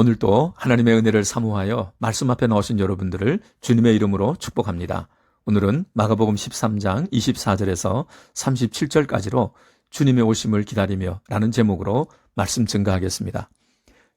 오늘도 하나님의 은혜를 사모하여 말씀 앞에 나오신 여러분들을 주님의 이름으로 축복합니다. 오늘은 마가복음 13장 24절에서 37절까지로 주님의 오심을 기다리며 라는 제목으로 말씀 증가하겠습니다.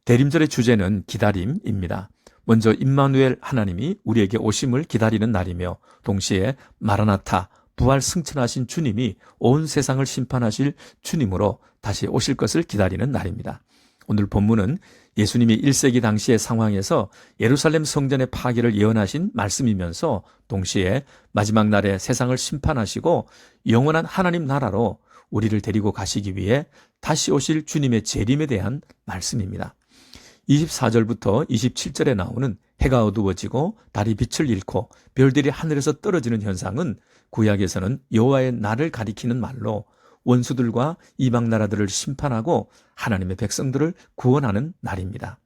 대림절의 주제는 기다림입니다. 먼저 임마누엘 하나님이 우리에게 오심을 기다리는 날이며 동시에 마라나타 부활 승천하신 주님이 온 세상을 심판하실 주님으로 다시 오실 것을 기다리는 날입니다. 오늘 본문은 예수님이 1세기 당시의 상황에서 예루살렘 성전의 파괴를 예언하신 말씀이면서 동시에 마지막 날에 세상을 심판하시고 영원한 하나님 나라로 우리를 데리고 가시기 위해 다시 오실 주님의 재림에 대한 말씀입니다. 24절부터 27절에 나오는 해가 어두워지고 달이 빛을 잃고 별들이 하늘에서 떨어지는 현상은 구약에서는 여호와의 날을 가리키는 말로 원수들과 이방 나라들을 심판하고 하나님의 백성들을 구원하는 날입니다.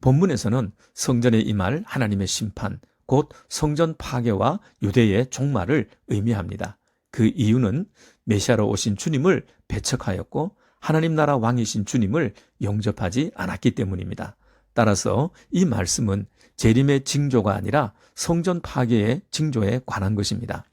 본문에서는 성전에 임할 하나님의 심판, 곧 성전 파괴와 유대의 종말을 의미합니다. 그 이유는 메시아로 오신 주님을 배척하였고 하나님 나라 왕이신 주님을 영접하지 않았기 때문입니다. 따라서 이 말씀은 재림의 징조가 아니라 성전 파괴의 징조에 관한 것입니다.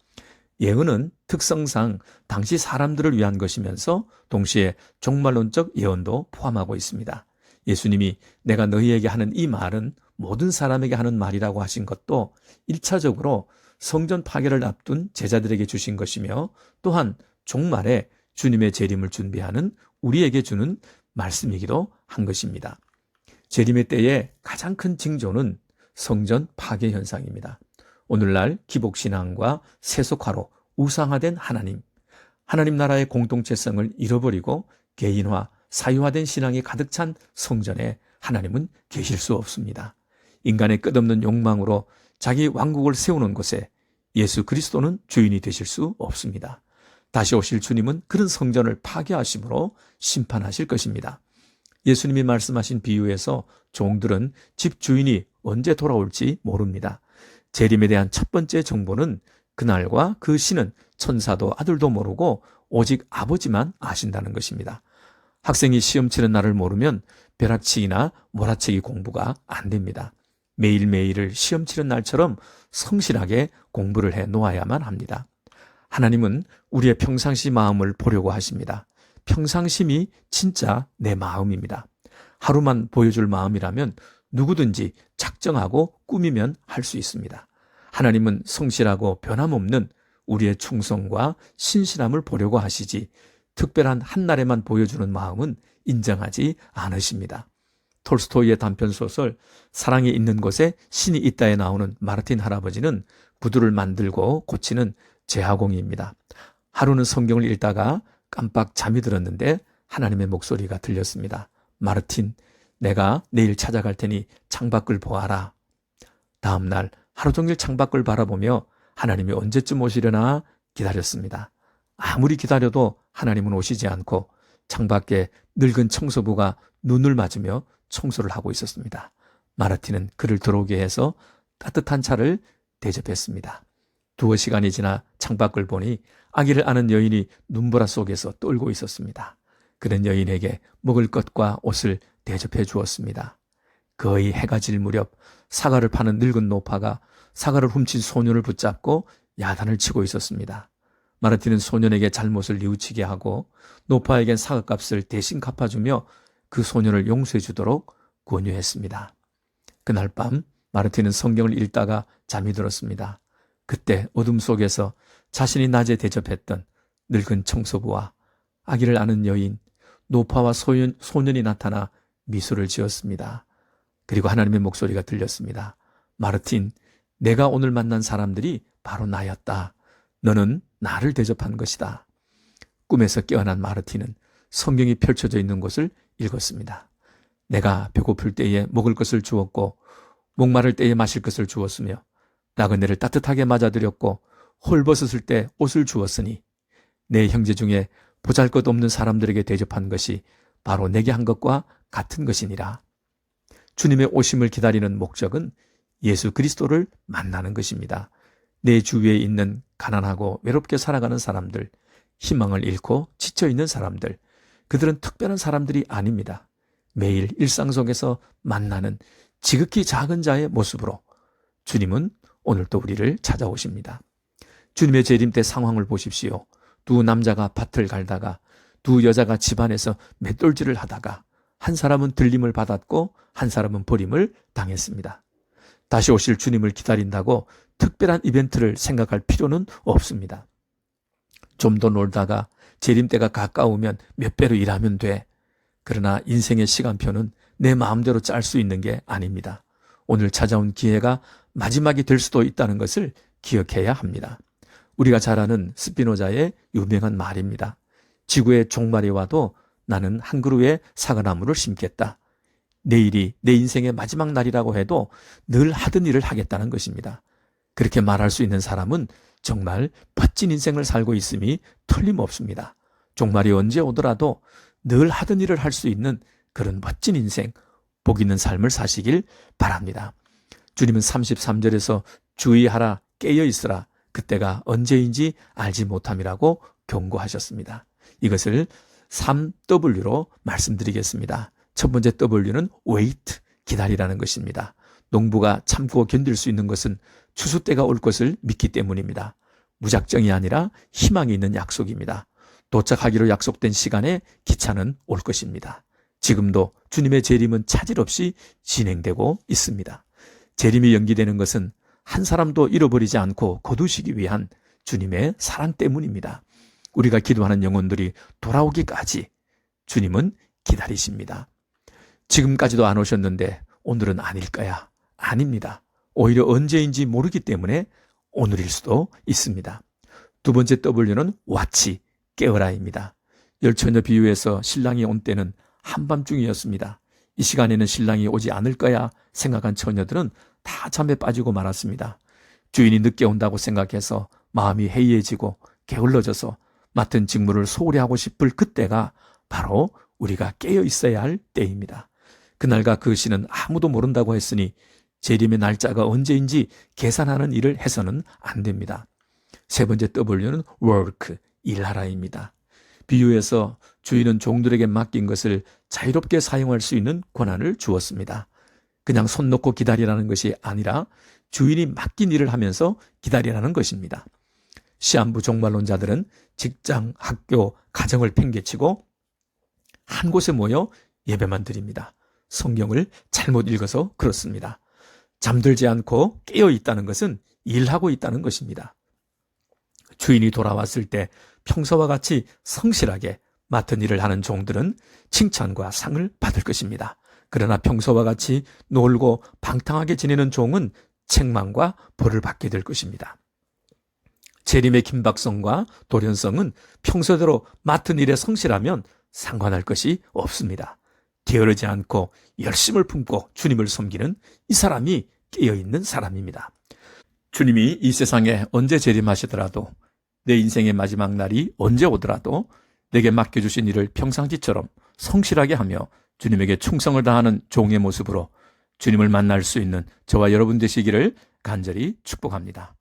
예언은 특성상 당시 사람들을 위한 것이면서 동시에 종말론적 예언도 포함하고 있습니다. 예수님이 내가 너희에게 하는 이 말은 모든 사람에게 하는 말이라고 하신 것도 1차적으로 성전 파괴를 앞둔 제자들에게 주신 것이며 또한 종말에 주님의 재림을 준비하는 우리에게 주는 말씀이기도 한 것입니다. 재림의 때에 가장 큰 징조는 성전 파괴 현상입니다. 오늘날 기복신앙과 세속화로 우상화된 하나님, 하나님 나라의 공동체성을 잃어버리고 개인화, 사유화된 신앙이 가득 찬 성전에 하나님은 계실 수 없습니다. 인간의 끝없는 욕망으로 자기 왕국을 세우는 곳에 예수 그리스도는 주인이 되실 수 없습니다. 다시 오실 주님은 그런 성전을 파괴하심으로 심판하실 것입니다. 예수님이 말씀하신 비유에서 종들은 집 주인이 언제 돌아올지 모릅니다. 재림에 대한 첫 번째 정보는 그날과 그 시는 천사도 아들도 모르고 오직 아버지만 아신다는 것입니다. 학생이 시험 치는 날을 모르면 벼락치기나 몰아치기 공부가 안 됩니다. 매일매일을 시험 치는 날처럼 성실하게 공부를 해 놓아야만 합니다. 하나님은 우리의 평상시 마음을 보려고 하십니다. 평상심이 진짜 내 마음입니다. 하루만 보여줄 마음이라면 누구든지 작정하고 꾸미면 할 수 있습니다. 하나님은 성실하고 변함없는 우리의 충성과 신실함을 보려고 하시지 특별한 한날에만 보여주는 마음은 인정하지 않으십니다. 톨스토이의 단편 소설 사랑이 있는 곳에 신이 있다에 나오는 마르틴 할아버지는 구두를 만들고 고치는 제하공입니다. 하루는 성경을 읽다가 깜빡 잠이 들었는데 하나님의 목소리가 들렸습니다. 마르틴, 내가 내일 찾아갈 테니 창밖을 보아라. 다음 날 하루 종일 창밖을 바라보며 하나님이 언제쯤 오시려나 기다렸습니다. 아무리 기다려도 하나님은 오시지 않고 창밖에 늙은 청소부가 눈을 맞으며 청소를 하고 있었습니다. 마르틴은 그를 들어오게 해서 따뜻한 차를 대접했습니다. 두어 시간이 지나 창밖을 보니 아기를 아는 여인이 눈보라 속에서 떨고 있었습니다. 그는 여인에게 먹을 것과 옷을 대접해 주었습니다. 거의 해가 질 무렵 사과를 파는 늙은 노파가 사과를 훔친 소년을 붙잡고 야단을 치고 있었습니다. 마르틴은 소년에게 잘못을 뉘우치게 하고 노파에겐 사과값을 대신 갚아주며 그 소년을 용서해 주도록 권유했습니다. 그날 밤 마르틴은 성경을 읽다가 잠이 들었습니다. 그때 어둠 속에서 자신이 낮에 대접했던 늙은 청소부와 아기를 아는 여인, 노파와 소년, 소년이 나타나 미소를 지었습니다. 그리고 하나님의 목소리가 들렸습니다. 마르틴, 내가 오늘 만난 사람들이 바로 나였다. 너는 나를 대접한 것이다. 꿈에서 깨어난 마르틴은 성경이 펼쳐져 있는 곳을 읽었습니다. 내가 배고플 때에 먹을 것을 주었고 목마를 때에 마실 것을 주었으며 나그네를 따뜻하게 맞아들였고 홀벗었을 때 옷을 주었으니 내 형제 중에 보잘 것 없는 사람들에게 대접한 것이 바로 내게 한 것과 같은 것이니라. 주님의 오심을 기다리는 목적은 예수 그리스도를 만나는 것입니다. 내 주위에 있는 가난하고 외롭게 살아가는 사람들, 희망을 잃고 지쳐 있는 사람들, 그들은 특별한 사람들이 아닙니다. 매일 일상 속에서 만나는 지극히 작은 자의 모습으로 주님은 오늘도 우리를 찾아오십니다. 주님의 재림 때 상황을 보십시오. 두 남자가 밭을 갈다가 두 여자가 집안에서 맷돌질을 하다가 한 사람은 들림을 받았고 한 사람은 버림을 당했습니다. 다시 오실 주님을 기다린다고 특별한 이벤트를 생각할 필요는 없습니다. 좀 더 놀다가 재림 때가 가까우면 몇 배로 일하면 돼. 그러나 인생의 시간표는 내 마음대로 짤 수 있는 게 아닙니다. 오늘 찾아온 기회가 마지막이 될 수도 있다는 것을 기억해야 합니다. 우리가 잘 아는 스피노자의 유명한 말입니다. 지구의 종말이 와도 나는 한 그루의 사과나무를 심겠다. 내일이 내 인생의 마지막 날이라고 해도 늘 하던 일을 하겠다는 것입니다. 그렇게 말할 수 있는 사람은 정말 멋진 인생을 살고 있음이 틀림없습니다. 종말이 언제 오더라도 늘 하던 일을 할 수 있는 그런 멋진 인생, 복 있는 삶을 사시길 바랍니다. 주님은 33절에서 주의하라, 깨어 있으라, 그때가 언제인지 알지 못함이라고 경고하셨습니다. 이것을 3W로 말씀드리겠습니다. 첫 번째 W는 wait, 기다리라는 것입니다. 농부가 참고 견딜 수 있는 것은 추수 때가 올 것을 믿기 때문입니다. 무작정이 아니라 희망이 있는 약속입니다. 도착하기로 약속된 시간에 기차는 올 것입니다. 지금도 주님의 재림은 차질 없이 진행되고 있습니다. 재림이 연기되는 것은 한 사람도 잃어버리지 않고 거두시기 위한 주님의 사랑 때문입니다. 우리가 기도하는 영혼들이 돌아오기까지 주님은 기다리십니다. 지금까지도 안 오셨는데 오늘은 아닐 거야. 아닙니다. 오히려 언제인지 모르기 때문에 오늘일 수도 있습니다. 두 번째 W는 와치, 깨어라입니다. 열처녀 비유에서 신랑이 온 때는 한밤중이었습니다. 이 시간에는 신랑이 오지 않을 거야 생각한 처녀들은 다 잠에 빠지고 말았습니다. 주인이 늦게 온다고 생각해서 마음이 해이해지고 게을러져서 맡은 직무를 소홀히 하고 싶을 그때가 바로 우리가 깨어 있어야 할 때입니다. 그날과 그 시는 아무도 모른다고 했으니 재림의 날짜가 언제인지 계산하는 일을 해서는 안 됩니다. 세 번째 W는 work, 일하라입니다. 비유에서 주인은 종들에게 맡긴 것을 자유롭게 사용할 수 있는 권한을 주었습니다. 그냥 손 놓고 기다리라는 것이 아니라 주인이 맡긴 일을 하면서 기다리라는 것입니다. 시한부 종말론자들은 직장, 학교, 가정을 팽개치고 한 곳에 모여 예배만 드립니다. 성경을 잘못 읽어서 그렇습니다. 잠들지 않고 깨어 있다는 것은 일하고 있다는 것입니다. 주인이 돌아왔을 때 평소와 같이 성실하게 맡은 일을 하는 종들은 칭찬과 상을 받을 것입니다. 그러나 평소와 같이 놀고 방탕하게 지내는 종은 책망과 벌을 받게 될 것입니다. 재림의 긴박성과 돌연성은 평소대로 맡은 일에 성실하면 상관할 것이 없습니다. 게으르지 않고 열심을 품고 주님을 섬기는 이 사람이 깨어있는 사람입니다. 주님이 이 세상에 언제 재림하시더라도 내 인생의 마지막 날이 언제 오더라도 내게 맡겨주신 일을 평상시처럼 성실하게 하며 주님에게 충성을 다하는 종의 모습으로 주님을 만날 수 있는 저와 여러분 되시기를 간절히 축복합니다.